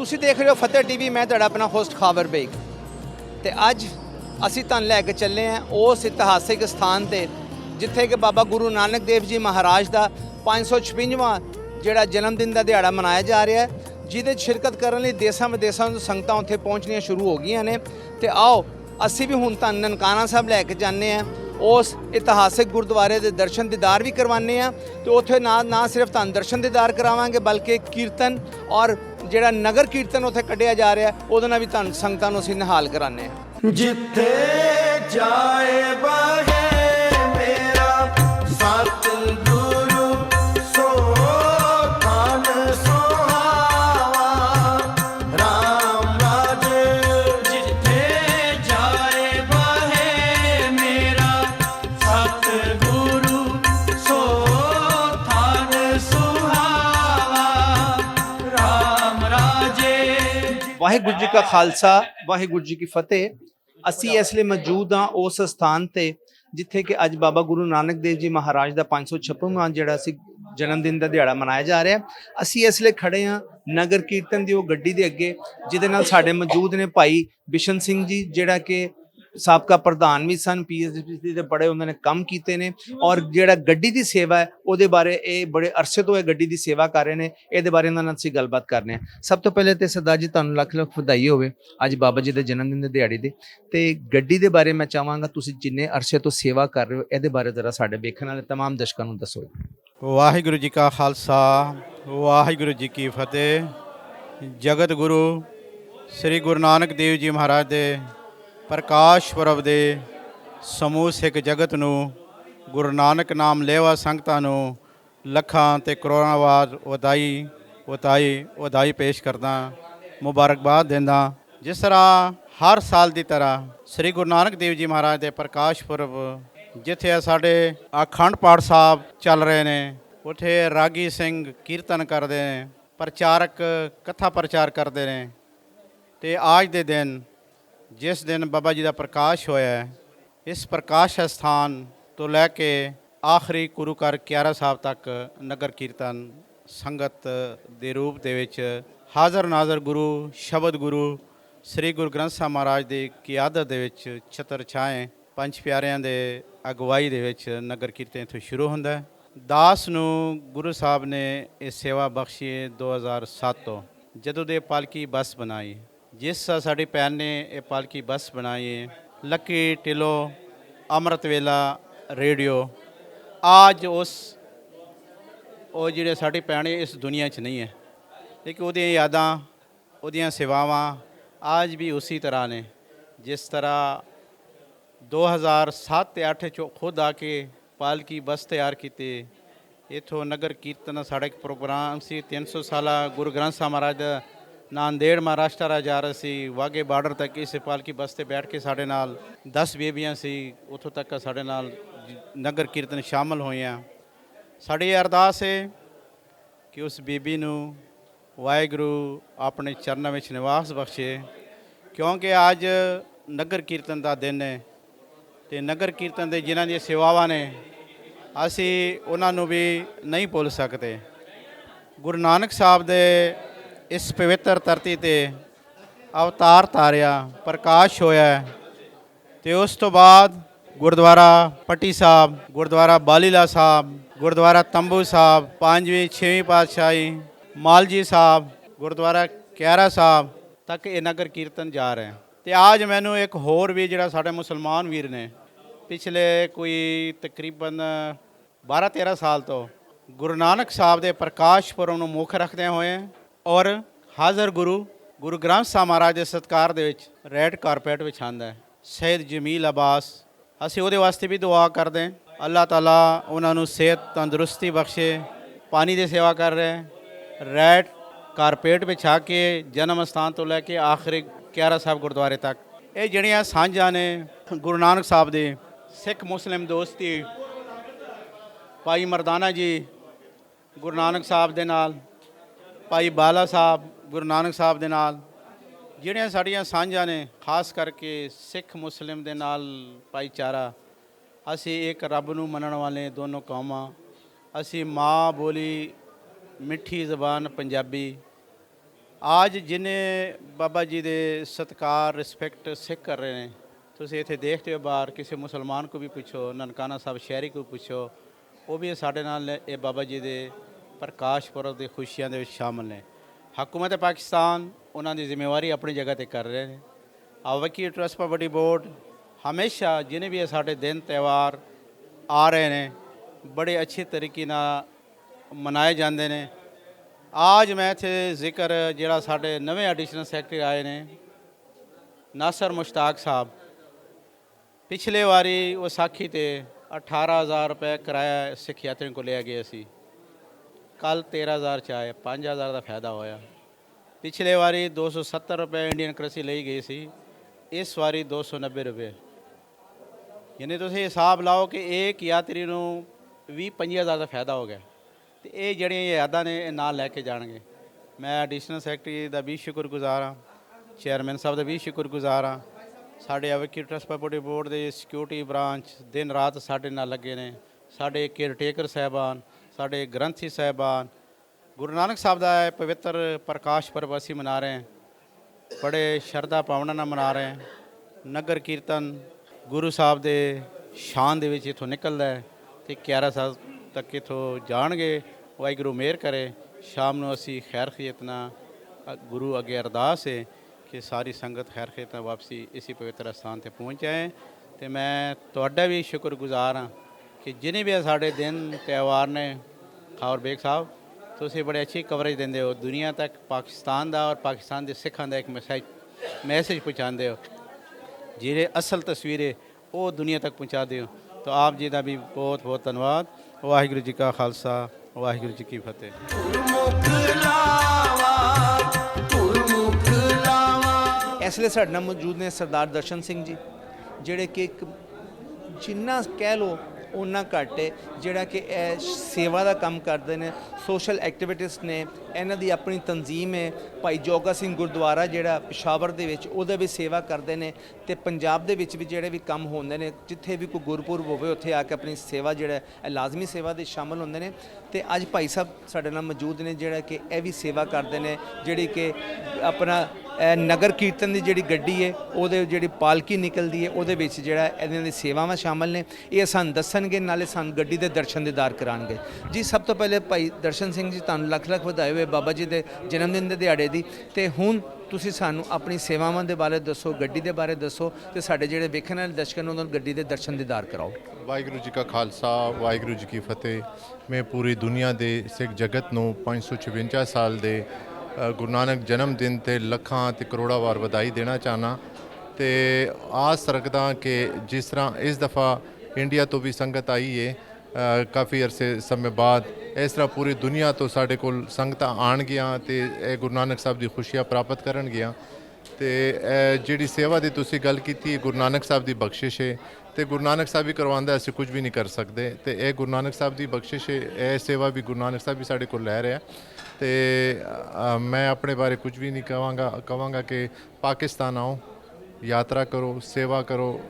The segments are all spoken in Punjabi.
ਤੁਸੀਂ ਦੇਖ ਰਹੇ ਹੋ ਫਤਿਹ ਟੀਵੀ, ਮੈਂ ਤੁਹਾਡਾ ਆਪਣਾ ਹੋਸਟ ਖਾਵਰ ਬੇਗ। ਤੇ ਅੱਜ ਅਸੀਂ ਤੁਹਾਨੂੰ ਲੈ ਕੇ ਚੱਲੇ ਹਾਂ ਉਸ ਇਤਿਹਾਸਿਕ ਸਥਾਨ ਤੇ, ਜਿੱਥੇ ਕਿ ਬਾਬਾ ਗੁਰੂ ਨਾਨਕ ਦੇਵ ਜੀ ਮਹਾਰਾਜ ਦਾ 556ਵਾਂ ਜਿਹੜਾ ਜਨਮ ਦਿਨ ਦਾ ਦਿਹਾੜਾ ਮਨਾਇਆ ਜਾ ਰਿਹਾ ਹੈ, ਜਿਹਦੇ 'ਚ ਸ਼ਿਰਕਤ ਕਰਨ ਲਈ ਦੇਸਾਂ ਵਿਦੇਸਾਂ ਤੋਂ ਸੰਗਤਾਂ ਉੱਥੇ ਪਹੁੰਚਣੀਆਂ ਸ਼ੁਰੂ ਹੋ ਗਈਆਂ ਨੇ। ਤੇ ਆਓ, ਅਸੀਂ ਵੀ ਹੁਣ ਤੁਹਾਨੂੰ ਨਨਕਾਣਾ ਸਾਹਿਬ ਲੈ ਕੇ ਜਾਂਦੇ ਹਾਂ। ਉਸ ਇਤਿਹਾਸਿਕ ਗੁਰਦੁਆਰੇ ਦੇ ਦਰਸ਼ਨ ਦੀਦਾਰ ਵੀ ਕਰਵਾਉਂਦੇ ਆ ਤੇ ਉੱਥੇ ਨਾ ਨਾ ਸਿਰਫ ਤੁਹਾਨੂੰ ਦਰਸ਼ਨ ਦੀਦਾਰ ਕਰਾਵਾਂਗੇ, ਬਲਕਿ ਕੀਰਤਨ ਔਰ ਜਿਹੜਾ ਨਗਰ ਕੀਰਤਨ ਉੱਥੇ ਕੱਢਿਆ ਜਾ ਰਿਹਾ, ਉਹਦੇ ਨਾਲ ਵੀ ਤੁਹਾਨੂੰ ਸੰਗਤਾਂ ਨੂੰ ਅਸੀਂ ਨਿਹਾਲ ਕਰਾਉਂਦੇ ਆ ਜਿੱਥੇ ਜਾਏ ਵਾਹਿਗੁਰੂ ਜੀ ਕਾ ਖਾਲਸਾ, ਵਾਹਿਗੁਰੂ ਜੀ ਕੀ ਫਤਿਹ। ਅਸੀਂ ਇਸ ਲਈ ਮੌਜੂਦ ਹਾਂ ਉਸ ਸਥਾਨ ਤੇ, ਜਿੱਥੇ ਕਿ ਅੱਜ ਬਾਬਾ ਗੁਰੂ ਨਾਨਕ ਦੇਵ ਜੀ ਮਹਾਰਾਜ ਦਾ 556ਵਾਂ ਜਿਹੜਾ ਸੀ ਜਨਮ ਦਿਨ ਦਾ ਦਿਹਾੜਾ ਮਨਾਇਆ ਜਾ ਰਿਹਾ। ਅਸੀਂ ਇਸ ਲਈ ਖੜੇ ਹਾਂ ਨਗਰ ਕੀਰਤਨ ਦੀ ਉਹ ਗੱਡੀ ਦੇ ਅੱਗੇ, ਜਿਹਦੇ ਨਾਲ ਸਾਡੇ ਮੌਜੂਦ ਨੇ ਭਾਈ ਬਿਸ਼ਨ ਸਿੰਘ ਜੀ, ਜਿਹੜਾ ਕਿ ਸਾਬਕਾ ਪ੍ਰਧਾਨ ਵੀ ਸਨ ਪੀਐਸਪੀ ਦੇ ਬੜੇ ਉਹਨਾਂ ਨੇ ਕੰਮ ਕੀਤੇ ਨੇ ਔਰ ਜਿਹੜਾ ਗੱਡੀ ਦੀ ਸੇਵਾ ਹੈ ਉਹਦੇ ਬਾਰੇ ਇਹ ਬੜੇ ਅਰਸੇ ਤੋਂ ਇਹ ਗੱਡੀ ਦੀ ਸੇਵਾ ਕਰ ਰਹੇ ਨੇ ਇਹਦੇ ਬਾਰੇ ਉਹਨਾਂ ਨਾਲ ਅਸੀਂ ਗੱਲਬਾਤ ਕਰਨੇ ਆ ਸਭ ਤੋਂ ਪਹਿਲੇ ਤੇ ਸਰਦਾਰ ਜੀ ਤੁਹਾਨੂੰ ਲੱਖ ਲੱਖ ਵਧਾਈ ਹੋਵੇ ਅੱਜ ਬਾਬਾ ਜੀ ਦੇ ਜਨਮ ਦਿਨ ਦੇ ਦਿਹਾੜੇ ਦੇ ਤੇ ਗੱਡੀ ਦੇ ਬਾਰੇ ਮੈਂ ਚਾਹਾਂਗਾ ਤੁਸੀਂ ਜਿੰਨੇ ਅਰਸੇ ਤੋਂ ਸੇਵਾ ਕਰ ਰਹੇ ਹੋ ਇਹਦੇ ਬਾਰੇ ਜ਼ਰਾ ਸਾਡੇ ਵੇਖਣ ਵਾਲੇ तमाम ਦਰਸ਼ਕਾਂ ਨੂੰ ਦੱਸੋ ਵਾਹਿਗੁਰੂ ਜੀ ਕਾ ਖਾਲਸਾ ਵਾਹਿਗੁਰੂ ਜੀ ਕੀ ਫਤਿਹ ਜਗਤ ਗੁਰੂ ਸ੍ਰੀ ਗੁਰੂ ਨਾਨਕ ਦੇਵ ਜੀ ਮਹਾਰਾਜ ਦੇ ਪ੍ਰਕਾਸ਼ ਪੁਰਬ ਦੇ ਸਮੂਹ ਸਿੱਖ ਜਗਤ ਨੂੰ ਗੁਰੂ ਨਾਨਕ ਨਾਮ ਲੈਵਾ ਸੰਗਤਾਂ ਨੂੰ ਲੱਖਾਂ ਤੇ ਕਰੋੜਾਂ ਵਾਰ ਵਧਾਈ ਵਧਾਈ ਵਧਾਈ ਪੇਸ਼ ਕਰਦਾ, ਮੁਬਾਰਕਬਾਦ ਦਿੰਦਾ। ਜਿਸ ਤਰ੍ਹਾਂ ਹਰ ਸਾਲ ਦੀ ਤਰ੍ਹਾਂ ਸ੍ਰੀ ਗੁਰੂ ਨਾਨਕ ਦੇਵ ਜੀ ਮਹਾਰਾਜ ਦੇ ਪ੍ਰਕਾਸ਼ ਪੁਰਬ ਜਿੱਥੇ ਸਾਡੇ ਅਖੰਡ ਪਾਠ ਸਾਹਿਬ ਚੱਲ ਰਹੇ ਨੇ, ਉੱਥੇ ਰਾਗੀ ਸਿੰਘ ਕੀਰਤਨ ਕਰਦੇ ਨੇ, ਪ੍ਰਚਾਰਕ ਕਥਾ ਪ੍ਰਚਾਰ ਕਰਦੇ ਨੇ ਤੇ ਅੱਜ ਦੇ ਦਿਨ ਜਿਸ ਦਿਨ ਬਾਬਾ ਜੀ ਦਾ ਪ੍ਰਕਾਸ਼ ਹੋਇਆ ਹੈ, ਇਸ ਪ੍ਰਕਾਸ਼ ਸਥਾਨ ਤੋਂ ਲੈ ਕੇ ਆਖਰੀ ਗੁਰੂ ਘਰ ਕਿਆਰਾ ਸਾਹਿਬ ਤੱਕ ਨਗਰ ਕੀਰਤਨ ਸੰਗਤ ਦੇ ਰੂਪ ਦੇ ਵਿੱਚ ਹਾਜ਼ਰ ਨਾਜ਼ਰ ਗੁਰੂ ਸ਼ਬਦ ਗੁਰੂ ਸ੍ਰੀ ਗੁਰੂ ਗ੍ਰੰਥ ਸਾਹਿਬ ਮਹਾਰਾਜ ਦੀ ਕਿਆਦਤ ਦੇ ਵਿੱਚ ਛਤਰ ਛਾਏ ਪੰਜ ਪਿਆਰਿਆਂ ਦੇ ਅਗਵਾਈ ਦੇ ਵਿੱਚ ਨਗਰ ਕੀਰਤਨ ਇੱਥੋਂ ਸ਼ੁਰੂ ਹੁੰਦਾ ਹੈ। ਦਾਸ ਨੂੰ ਗੁਰੂ ਸਾਹਿਬ ਨੇ ਇਹ ਸੇਵਾ ਬਖਸ਼ੀ ਹੈ 2007 ਤੋਂ ਜਦੋਂ ਦੇ ਪਾਲਕੀ ਬੱਸ ਬਣਾਈ। ਜਿਸ ਦਾ ਸਾਡੀ ਭੈਣ ਨੇ ਇਹ ਪਾਲਕੀ ਬੱਸ ਬਣਾਈ ਹੈ। ਲੱਕੀ, ਢਿੱਲੋਂ, ਅੰਮ੍ਰਿਤ ਵੇਲਾ, ਰੇਡੀਓ। ਅੱਜ ਉਸ ਉਹ ਜਿਹੜੇ ਸਾਡੀ ਭੈਣ ਇਸ ਦੁਨੀਆ 'ਚ ਨਹੀਂ ਹੈ। ਲੇਕਿਨ ਉਹਦੀਆਂ ਯਾਦਾਂ, ਉਹਦੀਆਂ ਸੇਵਾਵਾਂ ਅੱਜ ਵੀ ਉਸੇ ਤਰ੍ਹਾਂ ਨੇ। ਜਿਸ ਤਰ੍ਹਾਂ 2007 ਤੇ 8 ਚ ਖੁਦ ਆ ਕੇ ਪਾਲਕੀ ਬੱਸ ਤਿਆਰ ਕੀਤੀ। ਇਥੋਂ ਨਗਰ ਕੀਰਤਨ ਸਾਡਾ ਇੱਕ ਪ੍ਰੋਗਰਾਮ ਸੀ। 300 ਸਾਲਾ ਗੁਰੂ ਗ੍ਰੰਥ ਸਾਹਿਬ ਮਹਾਰਾਜ ਦਾ ਨਾਂਦੇੜ ਮਹਾਰਾਸ਼ਟਰ ਜਾ ਰਹੇ ਸੀ, ਵਾਗੇ ਬਾਰਡਰ ਤੱਕ ਇਸ ਪਾਲਕੀ ਬੱਸ ਤੇ ਬੈਠ ਕੇ ਸਾਡੇ ਨਾਲ 10 ਬੇਬੀਆਂ ਸੀ, ਉੱਥੋਂ ਤੱਕ ਸਾਡੇ ਨਾਲ ਨਗਰ ਕੀਰਤਨ ਸ਼ਾਮਲ ਹੋਈਆਂ। ਸਾਡੀ ਇਹ ਅਰਦਾਸ ਹੈ ਕਿ ਉਸ ਬੀਬੀ ਨੂੰ ਵਾਹਿਗੁਰੂ ਆਪਣੇ ਚਰਨਾਂ ਵਿੱਚ ਨਿਵਾਸ ਬਖਸ਼ੇ, ਕਿਉਂਕਿ ਅੱਜ ਨਗਰ ਕੀਰਤਨ ਦਾ ਦਿਨ ਹੈ ਤੇ ਨਗਰ ਕੀਰਤਨ ਦੇ ਜਿਨ੍ਹਾਂ ਦੀਆਂ ਸੇਵਾਵਾਂ ਨੇ, ਅਸੀਂ ਉਹਨਾਂ ਨੂੰ ਵੀ ਨਹੀਂ ਭੁੱਲ ਸਕਦੇ। ਗੁਰੂ ਨਾਨਕ ਸਾਹਿਬ ਦੇ ਇਸ ਪਵਿੱਤਰ ਧਰਤੀ ਤੇ ਅਵਤਾਰ ਤਾਰਿਆ, ਪ੍ਰਕਾਸ਼ ਹੋਇਆ ਤੇ ਉਸ ਤੋਂ ਬਾਅਦ ਗੁਰਦੁਆਰਾ ਪੱਟੀ ਸਾਹਿਬ, ਗੁਰਦੁਆਰਾ ਬਾਲੀਲਾ ਸਾਹਿਬ, ਗੁਰਦੁਆਰਾ ਤੰਬੂ ਸਾਹਿਬ, ਪੰਜਵੀਂ, ਛੇਵੀਂ ਪਾਤਸ਼ਾਹੀ, ਮਾਲਜੀ ਸਾਹਿਬ, ਗੁਰਦੁਆਰਾ ਕਿਆਰਾ ਸਾਹਿਬ ਤੱਕ ਇਹ ਨਗਰ ਕੀਰਤਨ ਜਾ ਰਹੇ ਹੈ। ਤੇ ਅੱਜ ਮੈਨੂੰ ਇੱਕ ਹੋਰ ਵੀ ਜਿਹੜਾ ਸਾਡੇ ਮੁਸਲਮਾਨ ਵੀਰ ਨੇ, ਪਿਛਲੇ ਕੋਈ ਤਕਰੀਬਨ 12 13 ਸਾਲ ਤੋਂ ਗੁਰੂ ਨਾਨਕ ਸਾਹਿਬ ਦੇ ਪ੍ਰਕਾਸ਼ ਪੁਰਬ ਨੂੰ ਮੁੱਖ ਰੱਖਦੇ ਹੋਏ ਔਰ ਹਾਜ਼ਰ ਗੁਰੂ ਗੁਰੂ ਗ੍ਰੰਥ ਸਾਹਿਬ ਮਹਾਰਾਜ ਦੇ ਸਤਕਾਰ ਦੇ ਵਿੱਚ ਰੈੱਡ ਕਾਰਪੈਟ ਵਿਛਾਉਂਦਾ ਹੈ। ਸੈਦ ਜਮੀਲ ਅਬਾਸ, ਅਸੀਂ ਉਹਦੇ ਵਾਸਤੇ ਵੀ ਦੁਆ ਕਰਦੇ ਹਾਂ। ਅੱਲਾਹ ਤਾਲਾ ਉਹਨਾਂ ਨੂੰ ਸਿਹਤ ਤੰਦਰੁਸਤੀ ਬਖਸ਼ੇ, ਪਾਣੀ ਦੀ ਸੇਵਾ ਕਰ ਰਹੇ ਹੈ। ਰੈੱਡ ਕਾਰਪੇਟ ਵਿਛਾ ਕੇ ਜਨਮ ਸਥਾਨ ਤੋਂ ਲੈ ਕੇ ਆਖਰੀ ਕਿਆਰਾ ਸਾਹਿਬ ਗੁਰਦੁਆਰੇ ਤੱਕ। ਇਹ ਜਿਹੜੀਆਂ ਸਾਂਝਾਂ ਨੇ ਗੁਰੂ ਨਾਨਕ ਸਾਹਿਬ ਦੇ ਸਿੱਖ ਮੁਸਲਿਮ ਦੋਸਤੀ, ਭਾਈ ਮਰਦਾਨਾ ਜੀ ਗੁਰੂ ਨਾਨਕ ਸਾਹਿਬ ਦੇ ਨਾਲ ਭਾਈ ਬਾਲਾ ਸਾਹਿਬ, ਗੁਰੂ ਨਾਨਕ ਸਾਹਿਬ ਦੇ ਨਾਲ, ਜਿਹੜੀਆਂ ਸਾਡੀਆਂ ਸਾਂਝਾਂ ਨੇ, ਖਾਸ ਕਰਕੇ ਸਿੱਖ ਮੁਸਲਿਮ ਦੇ ਨਾਲ ਭਾਈਚਾਰਾ, ਅਸੀਂ ਇੱਕ ਰੱਬ ਨੂੰ ਮੰਨਣ ਵਾਲੇ ਦੋਨੋਂ ਕੌਮਾਂ, ਅਸੀਂ ਮਾਂ ਬੋਲੀ, ਮਿੱਠੀ ਜ਼ਬਾਨ ਪੰਜਾਬੀ ਅੱਜ ਜਿਨੇ ਬਾਬਾ ਜੀ ਦੇ ਸਤਕਾਰ, ਰਿਸਪੈਕਟ ਸਿੱਖ ਕਰ ਰਹੇ ਨੇ, ਤੁਸੀਂ ਇੱਥੇ ਦੇਖਦੇ ਹੋ ਬਾਹਰ, ਕਿਸੇ ਮੁਸਲਮਾਨ ਕੋ ਵੀ ਪੁੱਛੋ, ਨਨਕਾਣਾ ਸਾਹਿਬ ਸ਼ਹਿਰੀ ਕੋ ਪੁੱਛੋ, ਉਹ ਵੀ ਸਾਡੇ ਨਾਲ ਇਹ ਬਾਬਾ ਜੀ ਦੇ ਪ੍ਰਕਾਸ਼ ਪੁਰਬ ਦੇ ਖੁਸ਼ੀਆਂ ਦੇ ਵਿੱਚ ਸ਼ਾਮਲ ਨੇ। ਹਕੂਮਤ ਪਾਕਿਸਤਾਨ ਉਹਨਾਂ ਦੀ ਜ਼ਿੰਮੇਵਾਰੀ ਆਪਣੀ ਜਗ੍ਹਾ ਤੇ ਕਰ ਰਹੇ ਨੇ। ਆ ਵਕੀਲ ਟਰਸਟ ਪ੍ਰੋਪਰਟੀ ਬੋਰਡ ਹਮੇਸ਼ਾ ਜਿਨੇ ਵੀ ਸਾਡੇ ਦਿਨ ਤਿਉਹਾਰ ਆ ਰਹੇ ਨੇ, ਬੜੇ ਅੱਛੇ ਤਰੀਕੇ ਨਾਲ ਮਨਾਏ ਜਾਂਦੇ ਨੇ। ਅੱਜ ਮੈਂ ਇੱਥੇ ਜ਼ਿਕਰ ਜਿਹੜਾ ਸਾਡੇ ਨਵੇਂ ਐਡੀਸ਼ਨਲ ਸੈਕਟਰੀ ਆਏ ਨੇ, ਨਾਸਰ ਮੁਸ਼ਤਾਕ ਸਾਹਿਬ। ਪਿਛਲੇ ਵਾਰੀ ਵਿਸਾਖੀ ਤੇ 18000 ਰੁਪਏ ਕਿਰਾਇਆ ਸਿੱਖ ਯਾਤਰੀ ਕੋ ਲਿਆ ਗਿਆ ਸੀ। ਕੱਲ 13000 ਚ ਆਇਆ 5000 ਦਾ ਫਾਇਦਾ ਹੋਇਆ। ਪਿਛਲੇ ਵਾਰੀ 270 ਰੁਪਏ ਇੰਡੀਅਨ ਕਰੰਸੀ ਲਈ ਗਈ ਸੀ, ਇਸ ਵਾਰੀ 290 ਰੁਪਏ। ਯਾਨੀ ਤੁਸੀਂ ਹਿਸਾਬ ਲਾਓ ਕਿ ਇੱਕ ਯਾਤਰੀ ਨੂੰ 20 25000 ਦਾ ਫਾਇਦਾ ਹੋ ਗਿਆ। ਤੇ ਇਹ ਜਿਹੜੀਆਂ ਯਾਦਾਂ ਨੇ, ਇਹ ਨਾਲ ਲੈ ਕੇ ਜਾਣਗੇ। ਮੈਂ ਐਡੀਸ਼ਨਲ ਸੈਕਟਰੀ ਦਾ ਵੀ ਸ਼ੁਕਰਗੁਜ਼ਾਰ ਹਾਂ ਚੇਅਰਮੈਨ ਸਾਹਿਬ ਦਾ ਵੀ ਸ਼ੁਕਰਗੁਜ਼ਾਰ ਹਾਂ। ਸਾਡੇ ਅਵਕੀ ਟਰਸਟ ਪ੍ਰੋਪਰਟੀ ਬੋਰਡ ਦੇ ਸਿਕਿਉਰਿਟੀ ਬ੍ਰਾਂਚ ਦਿਨ ਰਾਤ ਸਾਡੇ ਨਾਲ ਲੱਗੇ ਨੇ, ਸਾਡੇ ਕੇਅਰਟੇਕਰ ਸਾਹਿਬਾਨ ਸਾਡੇ ਗ੍ਰੰਥੀ ਸਾਹਿਬਾਨ, ਗੁਰੂ ਨਾਨਕ ਸਾਹਿਬ ਦਾ ਇਹ ਪਵਿੱਤਰ ਪ੍ਰਕਾਸ਼ ਪਰਬ ਅਸੀਂ ਮਨਾ ਰਹੇ ਹਾਂ। ਬੜੇ ਸ਼ਰਧਾ ਭਾਵਨਾ ਨਾਲ ਮਨਾ ਰਹੇ ਹਾਂ। ਨਗਰ ਕੀਰਤਨ ਗੁਰੂ ਸਾਹਿਬ ਦੇ ਸ਼ਾਨ ਦੇ ਵਿੱਚ ਇਥੋਂ ਨਿਕਲਦਾ ਹੈ ਤੇ 11 ਸਾਹਿਬ ਤੱਕ ਇਥੋਂ ਜਾਣਗੇ। ਵਾਹਿਗੁਰੂ ਮਿਹਰ ਕਰੇ। ਸ਼ਾਮ ਨੂੰ ਅਸੀਂ ਖੈਰ ਖੇਤਨਾ, ਅ- ਗੁਰੂ ਅੱਗੇ ਅਰਦਾਸ ਹੈ ਕਿ ਸਾਰੀ ਸੰਗਤ ਖੈਰ ਖੀਅਤ ਨਾਲ ਵਾਪਸੀ ਇਸੇ ਪਵਿੱਤਰ ਸਥਾਨ ਤੇ ਪਹੁੰਚ ਜਾਏ ਤੇ ਮੈਂ ਤੁਹਾਡਾ ਵੀ ਸ਼ੁਕਰਗੁਜ਼ਾਰ ਹਾਂ ਕਿ ਜਿਨੇ ਵੀ ਸਾਡੇ ਦਿਨ ਤਿਉਹਾਰ ਨੇ ਖਾਵਰ ਬੇਗ ਸਾਹਿਬ, ਤੁਸੀਂ ਬੜੇ ਅੱਛੀ ਕਵਰੇਜ ਦਿੰਦੇ ਹੋ। ਦੁਨੀਆ ਤੱਕ ਪਾਕਿਸਤਾਨ ਦਾ ਔਰ ਪਾਕਿਸਤਾਨ ਦੇ ਸਿੱਖਾਂ ਦਾ ਇੱਕ ਮੈਸੇਜ ਮੈਸੇਜ ਪਹੁੰਚਾਉਂਦੇ ਹੋ। ਜਿਹੜੇ ਅਸਲ ਤਸਵੀਰੇ ਉਹ ਦੁਨੀਆ ਤੱਕ ਪਹੁੰਚਾਦੇ ਹੋ। ਤਾਂ ਆਪ ਜੀ ਦਾ ਵੀ ਬਹੁਤ ਬਹੁਤ ਧੰਨਵਾਦ। ਵਾਹਿਗੁਰੂ ਜੀ ਕਾ ਖਾਲਸਾ, ਵਾਹਿਗੁਰੂ ਜੀ ਕੀ ਫਤਿਹ। ਇਸ ਲਈ ਸਾਡੇ ਨਾਲ ਮੌਜੂਦ ਨੇ ਸਰਦਾਰ ਦਰਸ਼ਨ ਸਿੰਘ ਜੀ, ਜਿਹੜੇ ਕਿ ਇੱਕ ਜਿੰਨਾ ਕਹਿ ਲੋ ਉਹਨਾਂ ਘੱਟ ਹੈ ਜਿਹੜਾ ਕਿ ਇਹ ਸੇਵਾ ਦਾ ਕੰਮ ਕਰਦੇ ਨੇ ਸੋਸ਼ਲ ਐਕਟੀਵਿਟਿਸਟ ਨੇ, ਇਹਨਾਂ ਦੀ ਆਪਣੀ ਤਨਜ਼ੀਮ ਹੈ ਭਾਈ ਜੋਗਾ ਸਿੰਘ ਗੁਰਦੁਆਰਾ ਜਿਹੜਾ ਪਿਸ਼ਾਵਰ ਦੇ ਵਿੱਚ, ਉਹਦੇ ਵੀ ਸੇਵਾ ਕਰਦੇ ਨੇ ਤੇ ਪੰਜਾਬ ਦੇ ਵਿੱਚ ਵੀ ਜਿਹੜੇ ਵੀ ਕੰਮ ਹੁੰਦੇ ਨੇ, ਜਿੱਥੇ ਵੀ ਕੋਈ ਗੁਰਪੁਰਬ ਹੋਵੇ, ਉੱਥੇ ਆ ਕੇ ਆਪਣੀ ਸੇਵਾ ਜਿਹੜਾ, ਇਹ ਲਾਜ਼ਮੀ ਸੇਵਾ ਦੇ ਸ਼ਾਮਲ ਹੁੰਦੇ ਨੇ। ਤੇ ਅੱਜ ਭਾਈ ਸਾਹਿਬ ਸਾਡੇ ਨਾਲ ਮੌਜੂਦ ਨੇ ਜਿਹੜਾ ਕਿ ਇਹ ਵੀ ਸੇਵਾ ਕਰਦੇ ਨੇ, ਜਿਹੜੀ ਕਿ ਆਪਣਾ ਨਗਰ ਕੀਰਤਨ ਦੀ ਜਿਹੜੀ ਗੱਡੀ ਹੈ ਉਹਦੇ ਜਿਹੜੀ ਪਾਲਕੀ ਨਿਕਲਦੀ ਹੈ ਉਹਦੇ ਵਿੱਚ ਜਿਹੜਾ ਇਹਨਾਂ ਦੀ ਸੇਵਾਵਾਂ ਸ਼ਾਮਲ ਨੇ। ਇਹ ਸਾਨੂੰ ਦੱਸਣਗੇ, ਨਾਲੇ ਸਾਨੂੰ ਗੱਡੀ ਦੇ ਦਰਸ਼ਨ ਦੀਦਾਰ ਕਰਾਣਗੇ ਜੀ, ਸਭ ਤੋਂ ਪਹਿਲੇ ਭਾਈ ਦਰਸ਼ਨ ਸਿੰਘ ਜੀ, ਤੁਹਾਨੂੰ ਲੱਖ ਲੱਖ ਵਧਾਏ ਹੋਏ ਬਾਬਾ ਜੀ ਦੇ ਜਨਮ ਦਿਨ ਦੇ ਦਿਹਾੜੇ ਦੀ। ਤੇ ਹੁਣ ਤੁਸੀਂ ਸਾਨੂੰ ਆਪਣੀ ਸੇਵਾਵਾਂ ਦੇ ਬਾਰੇ ਦੱਸੋ, ਗੱਡੀ ਦੇ ਬਾਰੇ ਦੱਸੋ ਤੇ ਸਾਡੇ ਜਿਹੜੇ ਵੇਖਣ ਵਾਲੇ ਦਰਸ਼ਕਾਂ ਨੂੰ ਉਹਨਾਂ ਨੂੰ ਗੱਡੀ ਦੇ ਦਰਸ਼ਨ ਦੀਦਾਰ ਕਰਾਓ। ਵਾਹਿਗੁਰੂ ਜੀ ਕਾ ਖਾਲਸਾ, ਵਾਹਿਗੁਰੂ ਜੀ ਕੀ ਫਤਿਹ। ਮੈਂ ਪੂਰੀ ਦੁਨੀਆ ਦੇ ਸਿੱਖ ਜਗਤ ਨੂੰ 556 ਸਾਲ ਦੇ ਗੁਰੂ ਨਾਨਕ ਜਨਮ ਦਿਨ ਤੇ ਲੱਖਾਂ ਤੇ ਕਰੋੜਾਂ ਵਾਰ ਵਧਾਈ ਦੇਣਾ ਚਾਹਨਾ। ਤੇ ਆਸ ਰੱਖਦਾ ਕਿ ਜਿਸ ਤਰ੍ਹਾਂ ਇਸ ਦਫਾ ਇੰਡੀਆ ਤੋਂ ਵੀ ਸੰਗਤ ਆਈ ਹੈ ਕਾਫੀ ਅਰਸੇ ਸਮੇਂ ਬਾਅਦ ਇਸ ਤਰ੍ਹਾਂ ਪੂਰੀ ਦੁਨੀਆ ਤੋਂ ਸਾਡੇ ਕੋਲ ਸੰਗਤਾਂ ਆਣਗੀਆਂ ਤੇ ਇਹ ਗੁਰੂ ਨਾਨਕ ਸਾਹਿਬ ਦੀ ਖੁਸ਼ੀਆਂ ਪ੍ਰਾਪਤ ਕਰਨਗੀਆਂ। ਤੇ ਜਿਹੜੀ ਸੇਵਾ ਦੀ ਤੁਸੀਂ ਗੱਲ ਕੀਤੀ, ਗੁਰੂ ਨਾਨਕ ਸਾਹਿਬ ਦੀ ਬਖਸ਼ਿਸ਼ ਹੈ ਤੇ ਗੁਰੂ ਨਾਨਕ ਸਾਹਿਬ ਵੀ ਕਰਵਾਉਂਦਾ, ਅਸੀਂ ਕੁਝ ਵੀ ਨਹੀਂ ਕਰ ਸਕਦੇ। ਤੇ ਇਹ ਗੁਰੂ ਨਾਨਕ ਸਾਹਿਬ ਦੀ ਬਖਸ਼ਿਸ਼ ਹੈ ਇਹ ਸੇਵਾ ਵੀ ਗੁਰੂ ਨਾਨਕ ਸਾਹਿਬ ਵੀ ਸਾਡੇ ਕੋਲ ਲੈ ਰਿਹਾ। ਤੇ ਮੈਂ ਆਪਣੇ ਬਾਰੇ ਕੁਝ ਵੀ ਨਹੀਂ ਕਹਾਂਗਾ ਕਹਾਂਗਾ ਕਿ ਪਾਕਿਸਤਾਨ ਆਓ, ਯਾਤਰਾ ਕਰੋ, ਸੇਵਾ ਕਰੋ।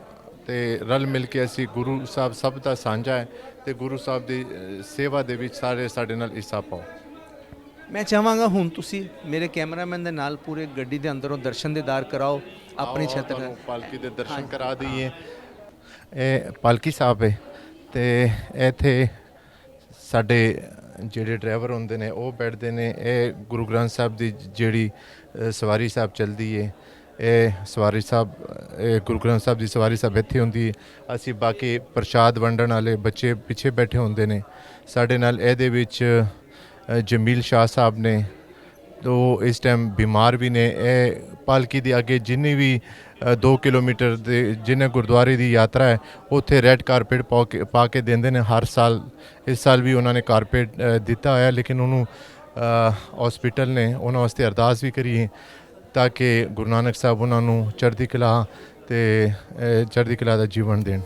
ਤੇ ਰਲ ਮਿਲ ਕੇ ਅਸੀਂ ਗੁਰੂ ਸਾਹਿਬ ਸਭ ਦਾ ਸਾਂਝਾ ਹੈ ਤੇ ਗੁਰੂ ਸਾਹਿਬ ਦੀ ਸੇਵਾ ਦੇ ਵਿੱਚ ਸਾਰੇ ਸਾਡੇ ਨਾਲ ਹਿੱਸਾ ਪਾਓ। ਮੈਂ ਚਾਹਾਂਗਾ ਹੁਣ ਤੁਸੀਂ ਮੇਰੇ ਕੈਮਰਾਮੈਨ ਦੇ ਨਾਲ ਪੂਰੇ ਗੱਡੀ ਦੇ ਅੰਦਰੋਂ ਦਰਸ਼ਨ ਦੀਦਾਰ ਕਰਾਓ ਆਪਣੀ ਛੱਤ ਤੁਹਾਨੂੰ ਪਾਲਕੀ ਦੇ ਦਰਸ਼ਨ ਕਰਾ ਦਈਏ। ਇਹ ਪਾਲਕੀ ਸਾਹਿਬ ਹੈ ਤੇ ਇੱਥੇ ਸਾਡੇ ਜਿਹੜੇ ਡਰਾਈਵਰ ਹੁੰਦੇ ਨੇ ਉਹ ਬੈਠਦੇ ਨੇ। ਇਹ ਗੁਰੂ ਗ੍ਰੰਥ ਸਾਹਿਬ ਦੀ ਜਿਹੜੀ ਸਵਾਰੀ ਸਾਹਿਬ ਚੱਲਦੀ ਹੈ ਇਹ ਸਵਾਰੀ ਸਾਹਿਬ ਇਹ ਗੁਰੂ ਗ੍ਰੰਥ ਸਾਹਿਬ ਦੀ ਸਵਾਰੀ ਸਾਹਿਬ ਇੱਥੇ ਹੁੰਦੀ ਅਸੀਂ ਬਾਕੀ ਪ੍ਰਸ਼ਾਦ ਵੰਡਣ ਵਾਲੇ ਬੱਚੇ ਪਿੱਛੇ ਬੈਠੇ ਹੁੰਦੇ ਨੇ। ਸਾਡੇ ਨਾਲ ਇਹਦੇ ਵਿੱਚ ਅ, ਜਮੀਲ ਸ਼ਾਹ ਸਾਹਿਬ ਨੇ ਉਹ ਇਸ ਟਾਈਮ ਬਿਮਾਰ ਵੀ ਨੇ। ਇਹ ਪਾਲਕੀ ਦੇ ਅੱਗੇ ਜਿੰਨੀ ਵੀ 2 ਕਿਲੋਮੀਟਰ ਦੇ ਜਿੰਨੇ ਗੁਰਦੁਆਰੇ ਦੀ ਯਾਤਰਾ ਹੈ ਉੱਥੇ ਰੈੱਡ ਕਾਰਪੇਟ ਪਾ ਕੇ ਪਾ ਕੇ ਦਿੰਦੇ ਨੇ ਹਰ ਸਾਲ। ਇਸ ਸਾਲ ਵੀ ਉਹਨਾਂ ਨੇ ਕਾਰਪੇਟ ਦਿੱਤਾ ਹੋਇਆ ਲੇਕਿਨ ਉਹਨੂੰ ਹਸਪੀਟਲ ਨੇ ਉਹਨਾਂ ਵਾਸਤੇ ਅਰਦਾਸ ਵੀ ਕਰੀ ਤਾਂ ਕਿ ਗੁਰੂ ਨਾਨਕ ਸਾਹਿਬ ਉਹਨਾਂ ਨੂੰ ਚੜ੍ਹਦੀ ਕਲਾ ਤੇ ਚੜ੍ਹਦੀ ਕਲਾ ਦਾ ਜੀਵਨ ਦੇਣ।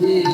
Yeah.